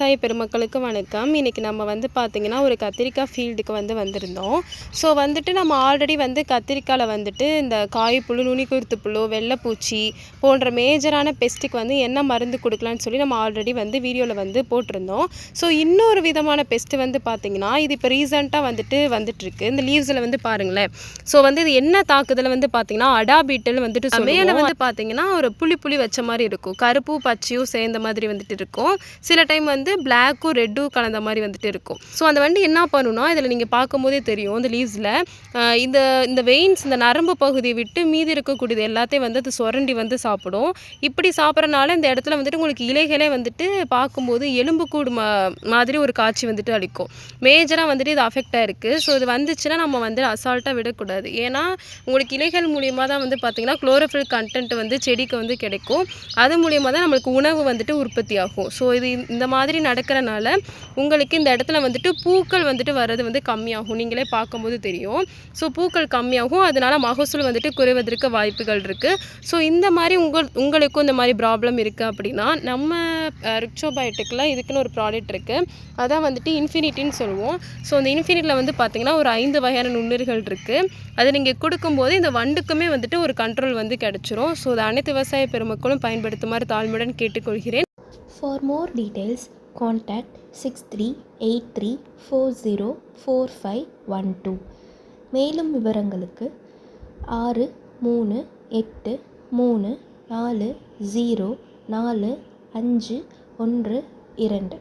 விவசாய பெருமக்களுக்கு வணக்கம். இன்றைக்கி நம்ம வந்து பார்த்திங்கன்னா ஒரு கத்திரிக்காய் ஃபீல்டுக்கு வந்து வந்திருந்தோம். ஸோ வந்துட்டு நம்ம ஆல்ரெடி வந்து கத்திரிக்காயில் வந்துட்டு இந்த காய்ப்புழு நுனிக்குருத்து புழு வெள்ளைப்பூச்சி போன்ற மேஜரான பெஸ்ட்டுக்கு வந்து என்ன மருந்து கொடுக்கலான்னு சொல்லி நம்ம ஆல்ரெடி வந்து வீடியோவில் வந்து போட்டிருந்தோம். ஸோ இன்னொரு விதமான பெஸ்ட்டு வந்து பார்த்திங்கன்னா இது இப்போ ரீசெண்டாக வந்துட்டு வந்துட்டுருக்கு. இந்த லீவ்ஸில் வந்து பாருங்களேன். ஸோ வந்து இது என்ன தாக்குதல் வந்து பார்த்திங்கன்னா அடாபீட்டல் வந்துட்டு மேலே வந்து பார்த்திங்கன்னா ஒரு புளி புளி வச்ச மாதிரி இருக்கும். கருப்பு பச்சையும் சேர்ந்த மாதிரி வந்துட்டு இருக்கும். சில டைம் வந்து பிளாக்கும் ரெட்டும் கலந்த மாதிரி வந்துட்டு இருக்கும். ஸோ அந்த வண்டி என்ன பண்ணுன்னா இதில் நீங்கள் பார்க்கும்போதே தெரியும் இந்த லீவ்ஸில் இந்த இந்த வெயின்ஸ் இந்த நரம்பு பகுதியை விட்டு மீதி இருக்கக்கூடியது எல்லாத்தையும் வந்து அது சுரண்டி வந்து சாப்பிடும். இப்படி சாப்பிட்றனால இந்த இடத்துல வந்துட்டு உங்களுக்கு இலைகளே வந்துட்டு பார்க்கும்போது எலும்புக்கூடு மா மாதிரி ஒரு காட்சி வந்துட்டு அளிக்கும். மேஜராக வந்துட்டு இது அஃபெக்ட் ஆகிருக்கு ஸோ இது வந்துச்சுன்னா நம்ம வந்து அசால்ட்டாக விடக்கூடாது. ஏன்னா உங்களுக்கு இலைகள் மூலியமாக தான் வந்து பார்த்திங்கன்னா குளோரோஃபில் கண்டென்ட் வந்து செடிக்கு வந்து கிடைக்கும். அது மூலியமாக தான் நம்மளுக்கு உணவு வந்துட்டு உற்பத்தி ஆகும் ஸோ இது இந்த மாதிரி நடக்கிறனால உங்களுக்கு இந்த இடத்துல வந்துட்டு பூக்கள் வந்துட்டு வர்றது வந்து கம்மியாகும். நீங்களே பார்க்கும்போது தெரியும். ஸோ பூக்கள் கம்மியாகும். அதனால் மகசூல் வந்துட்டு குறைவதற்கு வாய்ப்புகள் இருக்குது ஸோ இந்த மாதிரி உங்கள் உங்களுக்கும் இந்த மாதிரி ப்ராப்ளம் இருக்குது அப்படின்னா நம்ம ரிக்ஷோபயோட்டிக்கில் இதுக்குன்னு ஒரு ப்ராடக்ட் இருக்குது அதான் வந்துட்டு இன்ஃபினிட்டின்னு சொல்லுவோம். ஸோ இந்த இன்ஃபினிட்டியில் வந்து பார்த்திங்கன்னா ஒரு ஐந்து வகையான நுண்ணுறிகள் இருக்குது அதை நீங்கள் கொடுக்கும்போது இந்த வண்டுக்குமே வந்துட்டு ஒரு கண்ட்ரோல் வந்து கிடச்சிரும். ஸோ அதை அனைத்து விவசாய பெருமக்களும் பயன்படுத்துமாறு தாழ்மையுடன் கேட்டுக்கொள்கிறேன். For more details contact six three eight three four zero four five one two மேலும் விவரங்களுக்கு ஆறு மூணு எட்டு மூணு நாலு ஜீரோ நாலு அஞ்சு ஒன்று இரண்டு.